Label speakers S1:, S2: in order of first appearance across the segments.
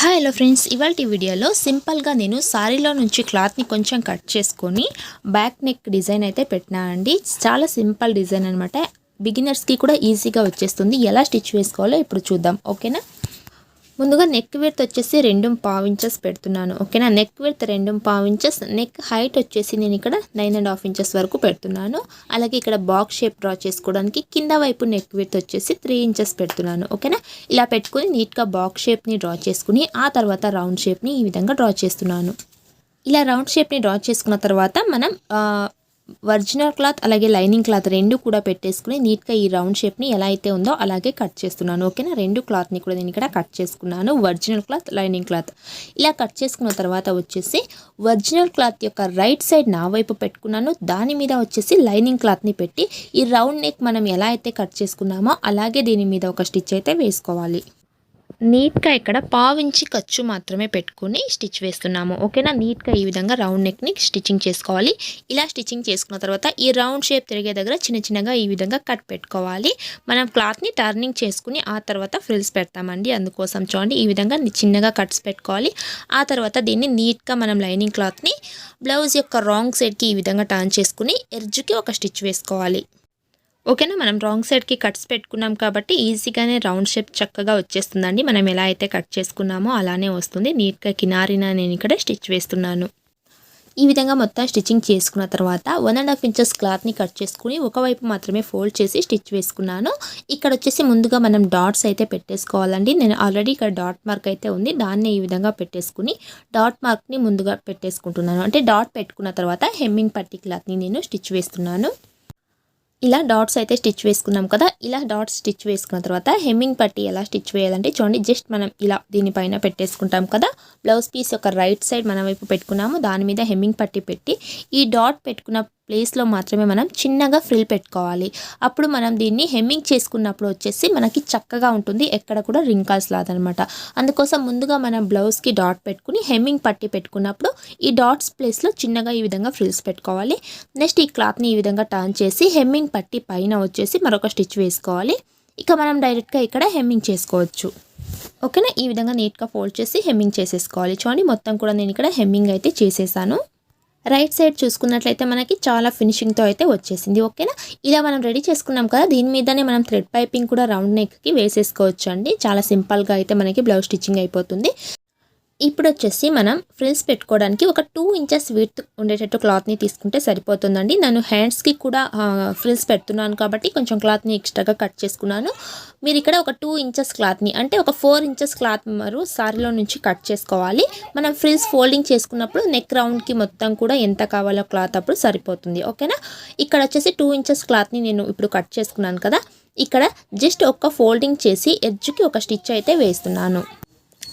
S1: Hi hello friends ఇవాళ వీడియోలో సింపుల్గా నేను సారీలో నుంచి క్లాత్ని కొంచెం కట్ చేసుకొని బ్యాక్ నెక్ డిజైన్ అయితే పెట్టినానండి చాలా సింపుల్ డిజైన్ అనమాట బిగినర్స్కి కూడా ఈజీగా వచ్చేస్తుంది. ఎలా స్టిచ్ వేసుకోవాలో ఇప్పుడు చూద్దాం. ఓకేనా ముందుగా నెక్ విడ్త్ వచ్చేసి రెండు పావు ఇంచెస్ పెడుతున్నాను. ఓకేనా నెక్ విడ్త్ రెండు పావు ఇంచెస్ నెక్ హైట్ వచ్చేసి నేను ఇక్కడ నైన్ అండ్ హాఫ్ ఇంచెస్ వరకు పెడుతున్నాను. అలాగే ఇక్కడ బాక్స్ షేప్ డ్రా చేసుకోవడానికి కింద వైపు నెక్ విడ్త్ వచ్చేసి త్రీ ఇంచెస్ పెడుతున్నాను. ఓకేనా ఇలా పెట్టుకుని నీట్గా బాక్స్ షేప్ని డ్రా చేసుకుని ఆ తర్వాత రౌండ్ షేప్ని ఈ విధంగా డ్రా చేస్తున్నాను. ఇలా రౌండ్ షేప్ని డ్రా చేసుకున్న తర్వాత మనం ఒరిజినల్ క్లాత్ అలాగే లైనింగ్ క్లాత్ రెండు కూడా పెట్టేసుకుని నీట్గా ఈ రౌండ్ షేప్ని ఎలా అయితే ఉందో అలాగే కట్ చేస్తున్నాను ఓకేనా? రెండు క్లాత్ని కూడా నేను ఇక్కడ కట్ చేసుకున్నాను ఒరిజినల్ క్లాత్ లైనింగ్ క్లాత్. ఇలా కట్ చేసుకున్న తర్వాత వచ్చేసి ఒరిజినల్ క్లాత్ యొక్క రైట్ సైడ్ నా వైపు పెట్టుకున్నాను దాని మీద వచ్చేసి లైనింగ్ క్లాత్ని పెట్టి ఈ రౌండ్ నెక్ మనం ఎలా అయితే కట్ చేసుకున్నామో అలాగే దీని మీద ఒక స్టిచ్ అయితే వేసుకోవాలి. నీట్గా ఇక్కడ పావించి ఖర్చు మాత్రమే పెట్టుకుని స్టిచ్ వేస్తున్నాము. ఓకేనా? నీట్గా ఈ విధంగా రౌండ్ నెక్ని స్టిచ్చింగ్ చేసుకోవాలి. ఇలా స్టిచ్చింగ్ చేసుకున్న తర్వాత ఈ రౌండ్ షేప్ తిరిగే దగ్గర చిన్న చిన్నగా ఈ విధంగా కట్ పెట్టుకోవాలి. మనం క్లాత్ని టర్నింగ్ చేసుకుని ఆ తర్వాత ఫ్రిల్స్ పెడతామండి. అందుకోసం చూడండి ఈ విధంగా చిన్నగా కట్స్ పెట్టుకోవాలి. ఆ తర్వాత దీన్ని నీట్గా మనం లైనింగ్ క్లాత్ని బ్లౌజ్ యొక్క రాంగ్ సైడ్కి ఈ విధంగా టర్న్ చేసుకుని ఎర్జ్కి ఒక స్టిచ్ వేసుకోవాలి. ఓకేనా? మనం రాంగ్ సైడ్కి కట్స్ పెట్టుకున్నాం కాబట్టి ఈజీగానే రౌండ్ షేప్ చక్కగా వచ్చేస్తుందండి. మనం ఎలా అయితే కట్ చేసుకున్నామో అలానే వస్తుంది. నీట్గా కినారిన నేను ఇక్కడ స్టిచ్ వేస్తున్నాను. ఈ విధంగా మొత్తం స్టిచ్చింగ్ చేసుకున్న తర్వాత వన్ అండ్ హాఫ్ ఇంచెస్ క్లాత్ని కట్ చేసుకుని ఒకవైపు మాత్రమే ఫోల్డ్ చేసి స్టిచ్ వేసుకున్నాను. ఇక్కడ వచ్చేసి ముందుగా మనం డాట్స్ అయితే పెట్టేసుకోవాలండి. నేను ఆల్రెడీ ఇక్కడ డాట్ మార్క్ అయితే ఉంది. దాన్ని ఈ విధంగా పెట్టేసుకుని డాట్ మార్క్ని ముందుగా పెట్టేసుకుంటున్నాను. అంటే డాట్ పెట్టుకున్న తర్వాత హెమ్మింగ్ పట్టి క్లాత్ని నేను స్టిచ్ వేస్తున్నాను. ఇలా డాట్స్ అయితే స్టిచ్ వేసుకున్నాం కదా ఇలా డాట్స్ స్టిచ్ వేసుకున్న తర్వాత హెమ్మింగ్ పట్టి ఎలా స్టిచ్ వేయాలంటే చూడండి జస్ట్ మనం ఇలా దీనిపైన పెట్టేసుకుంటాం కదా. బ్లౌజ్ పీస్ యొక్క రైట్ సైడ్ మన వైపు పెట్టుకున్నాము దాని మీద హెమ్మింగ్ పట్టి పెట్టి ఈ డాట్ పెట్టుకున్న ప్లేస్లో మాత్రమే మనం చిన్నగా ఫ్రిల్ పెట్టుకోవాలి. అప్పుడు మనం దీన్ని హెమ్మింగ్ చేసుకున్నప్పుడు వచ్చేసి మనకి చక్కగా ఉంటుంది. ఎక్కడ కూడా రింకాల్స్ లాదనమాట అందుకోసం ముందుగా మనం బ్లౌజ్కి డాట్ పెట్టుకుని హెమ్మింగ్ పట్టి పెట్టుకున్నప్పుడు ఈ డాట్స్ ప్లేస్లో చిన్నగా ఈ విధంగా ఫ్రిల్స్ పెట్టుకోవాలి. నెక్స్ట్ ఈ క్లాత్ని ఈ విధంగా టర్న్ చేసి హెమ్మింగ్ పట్టి పైన వచ్చేసి మరొక స్టిచ్ వేసుకోవాలి. ఇక మనం డైరెక్ట్గా ఇక్కడ హెమ్మింగ్ చేసుకోవచ్చు. ఓకేనా? ఈ విధంగా నీట్గా ఫోల్డ్ చేసి హెమ్మింగ్ చేసేసుకోవాలి. చూడండి మొత్తం కూడా నేను ఇక్కడ హెమ్మింగ్ అయితే చేసేసాను. రైట్ సైడ్ చూసుకున్నట్లయితే మనకి చాలా ఫినిషింగ్తో అయితే వచ్చేసింది ఓకేనా? ఇలా మనం రెడీ చేసుకున్నాం కదా దీని మీదనే మనం థ్రెడ్ పైపింగ్ కూడా రౌండ్ నెక్కి వేసేసుకోవచ్చు అండి చాలా సింపుల్గా అయితే మనకి బ్లౌజ్ స్టిచ్చింగ్ అయిపోతుంది. ఇప్పుడు వచ్చేసి మనం ఫ్రిల్స్ పెట్టుకోవడానికి ఒక టూ ఇంచెస్ విత్ ఉండేటట్టు క్లాత్ని తీసుకుంటే సరిపోతుందండి. నేను హ్యాండ్స్కి కూడా ఫ్రిల్స్ పెడుతున్నాను కాబట్టి కొంచెం క్లాత్ని ఎక్స్ట్రాగా కట్ చేసుకున్నాను. మీరు ఇక్కడ ఒక టూ ఇంచెస్ క్లాత్ని అంటే ఒక ఫోర్ ఇంచెస్ క్లాత్ మరు సారీలో నుంచి కట్ చేసుకోవాలి. మనం ఫ్రిల్స్ ఫోల్డింగ్ చేసుకున్నప్పుడు నెక్ రౌండ్కి మొత్తం కూడా ఎంత కావాలో క్లాత్ అప్పుడు సరిపోతుంది. ఓకేనా? ఇక్కడ వచ్చేసి టూ ఇంచెస్ క్లాత్ని నేను ఇప్పుడు కట్ చేసుకున్నాను కదా. ఇక్కడ జస్ట్ ఒక్క ఫోల్డింగ్ చేసి ఎడ్జ్కి ఒక స్టిచ్ అయితే వేస్తున్నాను.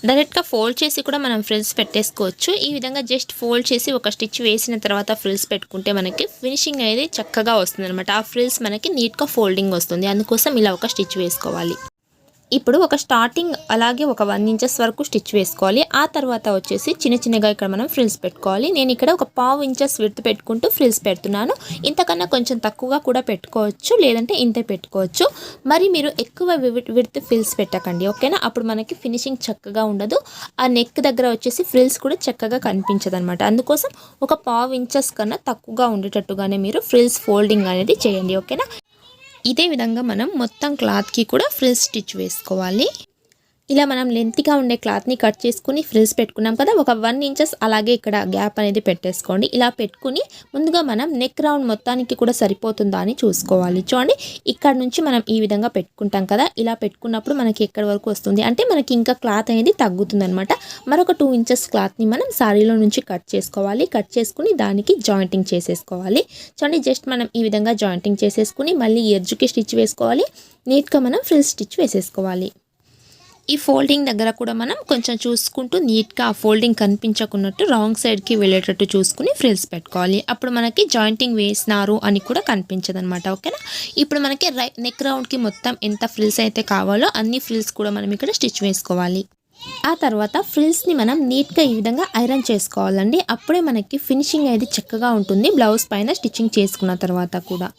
S1: డైరెక్ట్గా ఫోల్డ్ చేసి కూడా మనం ఫ్రిల్స్ పెట్టేసుకోవచ్చు. ఈ విధంగా జస్ట్ ఫోల్డ్ చేసి ఒక స్టిచ్ వేసిన తర్వాత ఫ్రిల్స్ పెట్టుకుంటే మనకి ఫినిషింగ్ అనేది చక్కగా వస్తుంది అనమాట ఆ ఫ్రిల్స్ మనకి నీట్గా ఫోల్డింగ్ వస్తుంది. అందుకోసం ఇలా ఒక స్టిచ్ వేసుకోవాలి. ఇప్పుడు ఒక స్టార్టింగ్ అలాగే ఒక వన్ ఇంచెస్ వరకు స్టిచ్ వేసుకోవాలి. ఆ తర్వాత వచ్చేసి చిన్న చిన్నగా ఇక్కడ మనం ఫ్రిల్స్ పెట్టుకోవాలి. నేను ఇక్కడ ఒక పావు ఇంచెస్ విడత పెట్టుకుంటూ ఫ్రిల్స్ పెడుతున్నాను. ఇంతకన్నా కొంచెం తక్కువగా కూడా పెట్టుకోవచ్చు లేదంటే ఇంతే పెట్టుకోవచ్చు. మరి మీరు ఎక్కువ విడత ఫ్రిల్స్ పెట్టకండి ఓకేనా అప్పుడు మనకి ఫినిషింగ్ చక్కగా ఉండదు. ఆ నెక్ దగ్గర వచ్చేసి ఫ్రిల్స్ కూడా చక్కగా కనిపించదు అనమాట అందుకోసం ఒక పావు ఇంచెస్ కన్నా తక్కువగా ఉండేటట్టుగానే మీరు ఫ్రిల్స్ ఫోల్డింగ్ అనేది చేయండి ఓకేనా ఇదే విధంగా మనం మొత్తం క్లాత్కి కూడా ఫ్రిల్ స్టిచ్ వేసుకోవాలి. ఇలా మనం లెంత్గా ఉండే క్లాత్ని కట్ చేసుకుని ఫ్రిల్స్ పెట్టుకున్నాం కదా ఒక వన్ ఇంచెస్ అలాగే ఇక్కడ గ్యాప్ అనేది పెట్టేసుకోండి. ఇలా పెట్టుకుని ముందుగా మనం నెక్ రౌండ్ మొత్తానికి కూడా సరిపోతుందా అని చూసుకోవాలి. చూడండి ఇక్కడ నుంచి మనం ఈ విధంగా పెట్టుకుంటాం కదా ఇలా పెట్టుకున్నప్పుడు మనకి ఎక్కడి వరకు వస్తుంది అంటే మనకి ఇంకా క్లాత్ అనేది తగ్గుతుందనమాట మరొక టూ ఇంచెస్ క్లాత్ని మనం సారీలో నుంచి కట్ చేసుకోవాలి. కట్ చేసుకుని దానికి జాయింటింగ్ చేసేసుకోవాలి. చూడండి జస్ట్ మనం ఈ విధంగా జాయింటింగ్ చేసేసుకుని మళ్ళీ ఎడ్జ్కి స్టిచ్ వేసుకోవాలి. నీట్గా మనం ఫ్రిల్ స్టిచ్ వేసేసుకోవాలి. ఈ ఫోల్డింగ్ దగ్గర కూడా మనం కొంచెం చూసుకుంటూ నీట్గా ఆ ఫోల్డింగ్ కనిపించకున్నట్టు రాంగ్ సైడ్కి వెళ్ళేటట్టు చూసుకుని ఫ్రిల్స్ పెట్టుకోవాలి. అప్పుడు మనకి జాయింటింగ్ వేసినారు అని కూడా కనిపించదు అనమాట ఓకేనా? ఇప్పుడు మనకి రై నెక్ రౌండ్కి మొత్తం ఎంత ఫ్రిల్స్ అయితే కావాలో అన్ని ఫ్రిల్స్ కూడా మనం ఇక్కడ స్టిచ్ వేసుకోవాలి. ఆ తర్వాత ఫ్రిల్స్ని మనం నీట్గా ఈ విధంగా ఐరన్ చేసుకోవాలండి. అప్పుడే మనకి ఫినిషింగ్ అనేది చక్కగా ఉంటుంది బ్లౌజ్ పైన స్టిచ్చింగ్ చేసుకున్న తర్వాత కూడా.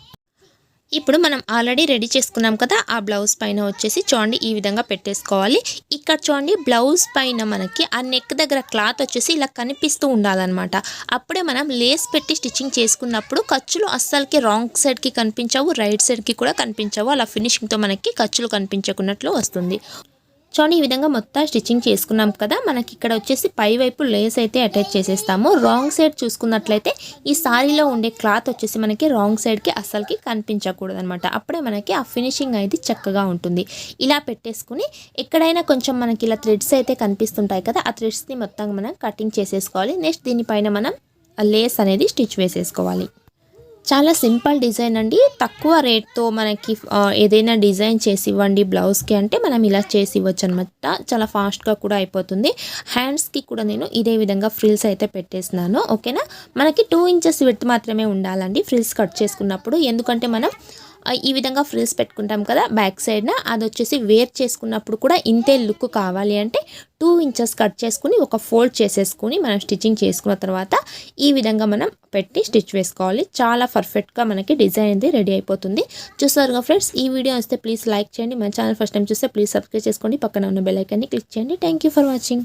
S1: ఇప్పుడు మనం ఆల్రెడీ రెడీ చేసుకున్నాం కదా ఆ బ్లౌజ్ పైన వచ్చేసి చూడండి ఈ విధంగా పెట్టేసుకోవాలి. ఇక్కడ చూడండి బ్లౌజ్ పైన మనకి ఆ నెక్ దగ్గర క్లాత్ వచ్చేసి ఇలా కనిపిస్తూ ఉండాలన్నమాట. అప్పుడే మనం లేస్ పెట్టి స్టిచ్చింగ్ చేసుకున్నప్పుడు ఖర్చులు అస్సలకి రాంగ్ సైడ్కి కనిపించవు రైట్ సైడ్కి కూడా కనిపించవు. అలా ఫినిషింగ్తో మనకి ఖర్చులు కనిపించకున్నట్లు వస్తుంది. చూడండి ఈ విధంగా మొత్తం స్టిచ్చింగ్ చేసుకున్నాం కదా. మనకి ఇక్కడ వచ్చేసి పై వైపు లేస్ అయితే అటాచ్ చేసేస్తాము. రాంగ్ సైడ్ చూసుకున్నట్లయితే ఈ సారీలో ఉండే క్లాత్ వచ్చేసి మనకి రాంగ్ సైడ్కి అసలుకి కనిపించకూడదు అనమాట అప్పుడే మనకి ఆ ఫినిషింగ్ అయితే చక్కగా ఉంటుంది. ఇలా పెట్టేసుకుని ఎక్కడైనా కొంచెం మనకి ఇలా థ్రెడ్స్ అయితే కనిపిస్తుంటాయి కదా ఆ థ్రెడ్స్ని మొత్తం మనం కటింగ్ చేసేసుకోవాలి. నెక్స్ట్ దీనిపైన మనం లేస్ అనేది స్టిచ్ వేసేసుకోవాలి. చాలా సింపుల్ డిజైన్ అండి. తక్కువ రేట్తో మనకి ఏదైనా డిజైన్ చేసి ఇవ్వండి బ్లౌజ్కి అంటే మనం ఇలా చేసి ఇవ్వచ్చు అనమాట చాలా ఫాస్ట్గా కూడా అయిపోతుంది. హ్యాండ్స్కి కూడా నేను ఇదే విధంగా ఫ్రిల్స్ అయితే పెట్టేసినాను ఓకేనా? మనకి టూ ఇంచెస్ విత్ మాత్రమే ఉండాలండి ఫ్రిల్స్ కట్ చేసుకున్నప్పుడు. ఎందుకంటే మనం ఈ విధంగా ఫ్రిల్స్ పెట్టుకుంటాం కదా బ్యాక్ సైడ్న అది వచ్చేసి వేర్ చేసుకున్నప్పుడు కూడా ఇంతే లుక్ కావాలి అంటే టూ ఇంచెస్ కట్ చేసుకుని ఒక ఫోల్డ్ చేసేసుకుని మనం స్టిచ్చింగ్ చేసుకున్న తర్వాత ఈ విధంగా మనం పెట్టి స్టిచ్ వేసుకోవాలి. చాలా పర్ఫెక్ట్గా మనకి డిజైన్ అనేది రెడీ అయిపోతుంది. చూస్తారుగా ఫ్రెండ్స్ ఈ వీడియో వస్తే ప్లీజ్ లైక్ చేయండి. మన ఛానల్ ఫస్ట్ టైం చూస్తే ప్లీజ్ సబ్స్క్రైబ్ చేసుకోండి. పక్కన ఉన్న బెల్ ఐకాన్ని క్లిక్ చేయండి. Thank you for watching